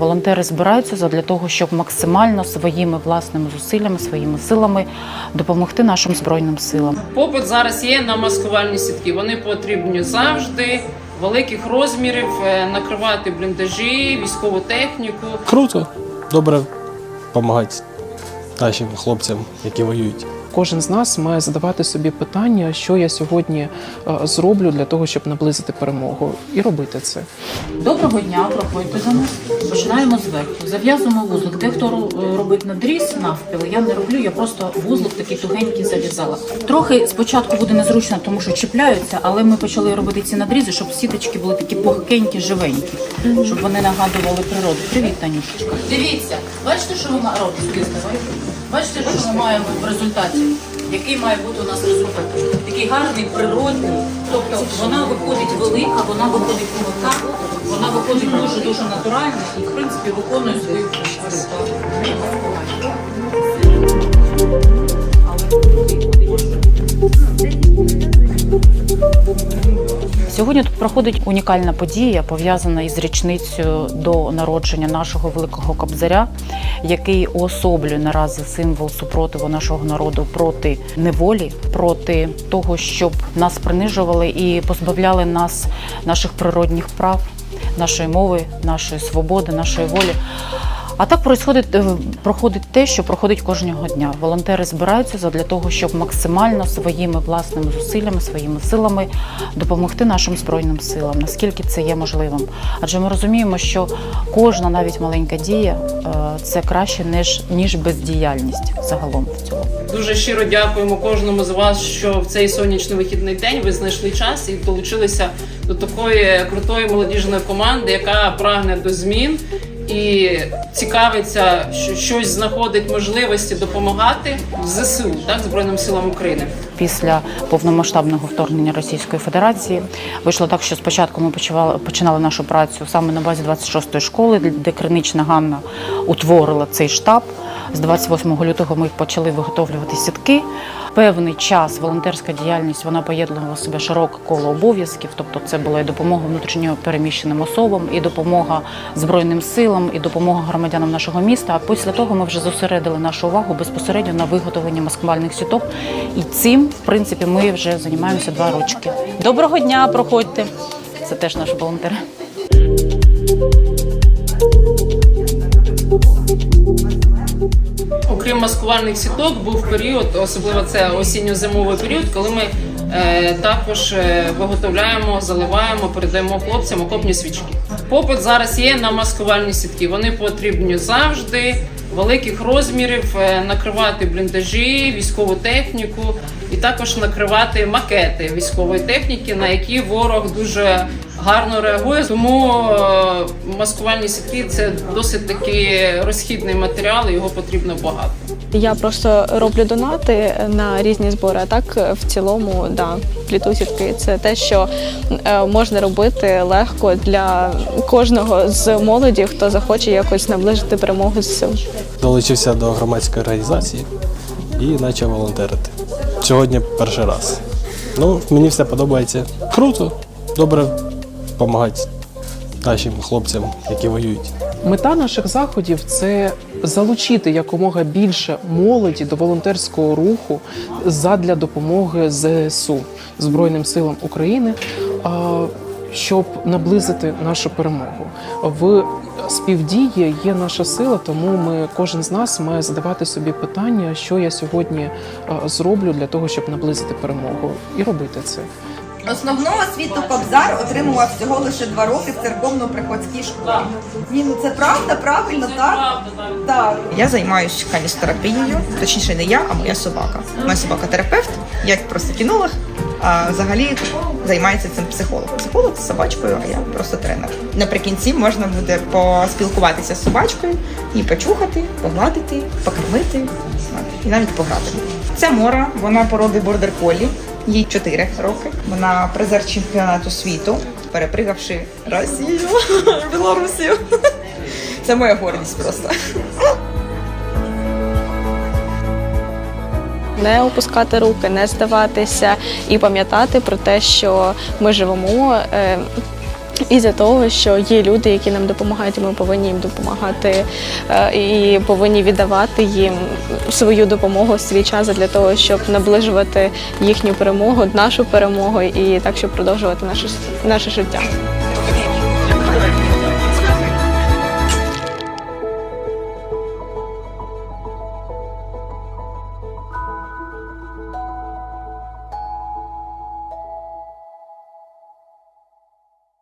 Волонтери збираються для того, щоб максимально своїми власними зусиллями, своїми силами допомогти нашим збройним силам. Попит зараз є на маскувальні сітки. Вони потрібні завжди, великих розмірів, е, накривати бліндажі, військову техніку. Круто, добре допомагати нашим хлопцям, які воюють. Кожен з нас має задавати собі питання, що я сьогодні е, зроблю для того, щоб наблизити перемогу, і робити це. Доброго дня, проходьте до нас. Починаємо зверху. Зав'язуємо вузлик. Дехто ро- робить надріз навпіл. Я не роблю, я просто вузлик такий тугенький зав'язала. Трохи спочатку буде незручно, тому що чіпляються, але ми почали робити ці надрізи, щоб сіточки були такі пухкенькі, живенькі, щоб вони нагадували природу. Привіт, Танюшечка. Дивіться, бачите, що маємо робити? Бачите, що ми маємо в результаті? Який має бути у нас результат? Такий гарний, природний. Тобто вона виходить велика, вона виходить м'яка, вона виходить дуже дуже натуральна і в принципі виконує свою функцію. Сьогодні тут проходить унікальна подія, пов'язана із річницею до народження нашого великого кобзаря, який уособлює наразі символ супротиву нашого народу проти неволі, проти того, щоб нас принижували і позбавляли нас наших природних прав, нашої мови, нашої свободи, нашої волі. А так происходить, е, проходить те, що проходить кожного дня. Волонтери збираються для того, щоб максимально своїми власними зусиллями, своїми силами допомогти нашим збройним силам, наскільки це є можливим. Адже ми розуміємо, що кожна навіть маленька дія е, це краще ніж ніж бездіяльність загалом в цьому. Дуже щиро дякуємо кожному з вас, що в цей сонячний вихідний день ви знайшли час і долучилися до такої крутої молодіжної команди, яка прагне до змін і цікавиться, що щось знаходить можливості допомагати в ЗСУ, так Збройним силам України. Після повномасштабного вторгнення Російської Федерації вийшло так, що спочатку ми почували- починали нашу працю саме на базі 26-ї школи, де Кринична Ганна утворила цей штаб. З 28 лютого ми почали виготовлювати сітки. Певний час волонтерська діяльність вона поєднувала себе широке коло обов'язків. Тобто, це була і допомога внутрішньо переміщеним особам, і допомога збройним силам, і допомога громадянам нашого міста. А після того ми вже зосередили нашу увагу безпосередньо на виготовленні маскувальних сіток. І цим, в принципі, ми вже займаємося два рочки. Доброго дня, проходьте. Це теж наші волонтери. Окрім маскувальних сіток, був період, особливо це осінньо-зимовий період, коли ми е, також е, виготовляємо, заливаємо, передаємо хлопцям окопні свічки. Попит зараз є на маскувальні сітки. Вони потрібні завжди, великих розмірів, е, накривати бліндажі, військову техніку і також накривати макети військової техніки, на які ворог дуже гарно реагує. Тому е, маскувальні сітки це досить таки розхідний матеріал, його потрібно багато. Я просто роблю донати на різні збори. А так е, в цілому, да, пліту сітки це те, що е, можна робити легко для кожного з молоді, хто захоче якось наближити перемогу ЗСУ. Долучився до громадської організації і почав волонтерити. Сьогодні перший раз. Ну, мені все подобається. Круто, добре допомагати нашим хлопцям, які воюють. Мета наших заходів це залучити якомога більше молоді до волонтерського руху задля допомоги ЗСУ Збройним силам України, щоб наблизити нашу перемогу. В співдії є наша сила, тому ми кожен з нас має задавати собі питання, що я сьогодні зроблю для того, щоб наблизити перемогу, і робити це. Основну освіту Кобзар отримував всього лише два роки в церковно-приходській школі. Ні, ну це правда, правильно, так? Так. Я займаюся каністерапією, точніше не я, а моя собака. Моя собака терапевт, я просто кінолог, а взагалі займається цим психолог. Психолог з собачкою, а я просто тренер. Наприкінці можна буде поспілкуватися з собачкою, її почухати, погладити, покормити і навіть пограти. Це Мора, вона породи бордер колі. Їй 4 роки. Вона призер чемпіонату світу, перепригавши Росію, Білорусію. Це моя гордість просто. Не опускати руки, не здаватися і пам'ятати про те, що ми живемо. Е, І за того, що є люди, які нам допомагають, і ми повинні їм допомагати е, і повинні віддавати їм свою допомогу, свій час для того, щоб наближувати їхню перемогу, нашу перемогу, і так, щоб продовжувати наше, наше життя.